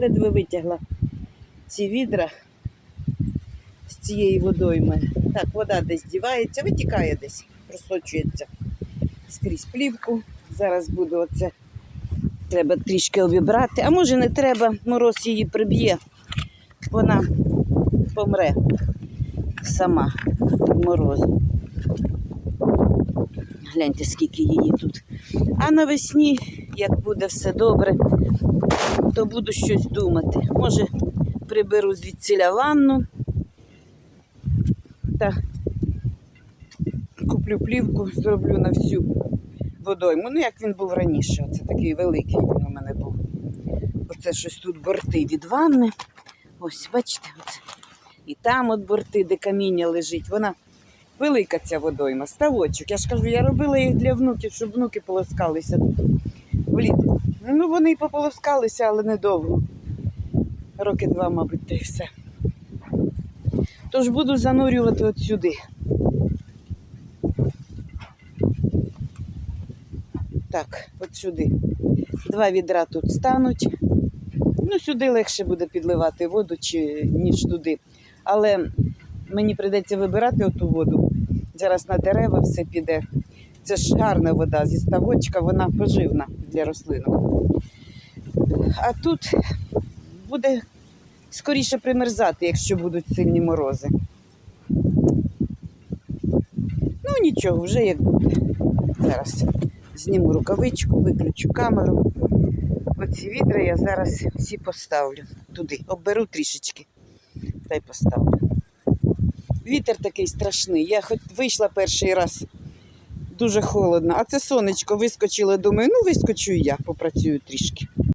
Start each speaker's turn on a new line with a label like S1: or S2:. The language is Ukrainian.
S1: Ледве витягла ці відра з цієї водойми. Так, вода десь дівається, витікає десь, просочується скрізь плівку. Зараз буду оце. Треба трішки обібрати. А може не треба, мороз її приб'є. Вона помре сама від морозу. Гляньте, скільки її тут. А навесні, як буде все добре, то буду щось думати. Може, приберу звідсіля ванну та куплю плівку, зроблю на всю водойму. Ну, як він був раніше. Оце такий великий він у мене був. Оце щось тут борти від ванни. Ось, бачите, оце. І там от борти, де каміння лежить. Вона велика ця водойма, ставочок. Я ж кажу, я робила їх для внуків, щоб внуки полоскалися тут влітку. Ну, вони і пополоскалися, але недовго. Роки два, мабуть, та й все. Тож буду занурювати от сюди. Так, от сюди. Два відра тут стануть. Ну, сюди легше буде підливати воду, чи, ніж туди. Але мені прийдеться вибирати оту воду. Зараз на дерева все піде. Це ж гарна вода зі ставочка, вона поживна для рослинок. А тут буде скоріше примерзати, якщо будуть сильні морози. Ну нічого, вже як буде. Зараз зніму рукавичку, виключу камеру. Оці відра я зараз всі поставлю туди. Оберу трішечки та й поставлю. Вітер такий страшний. Я хоч вийшла перший раз дуже холодно, а це сонечко вискочило. Думаю, ну вискочу і я, попрацюю трішки.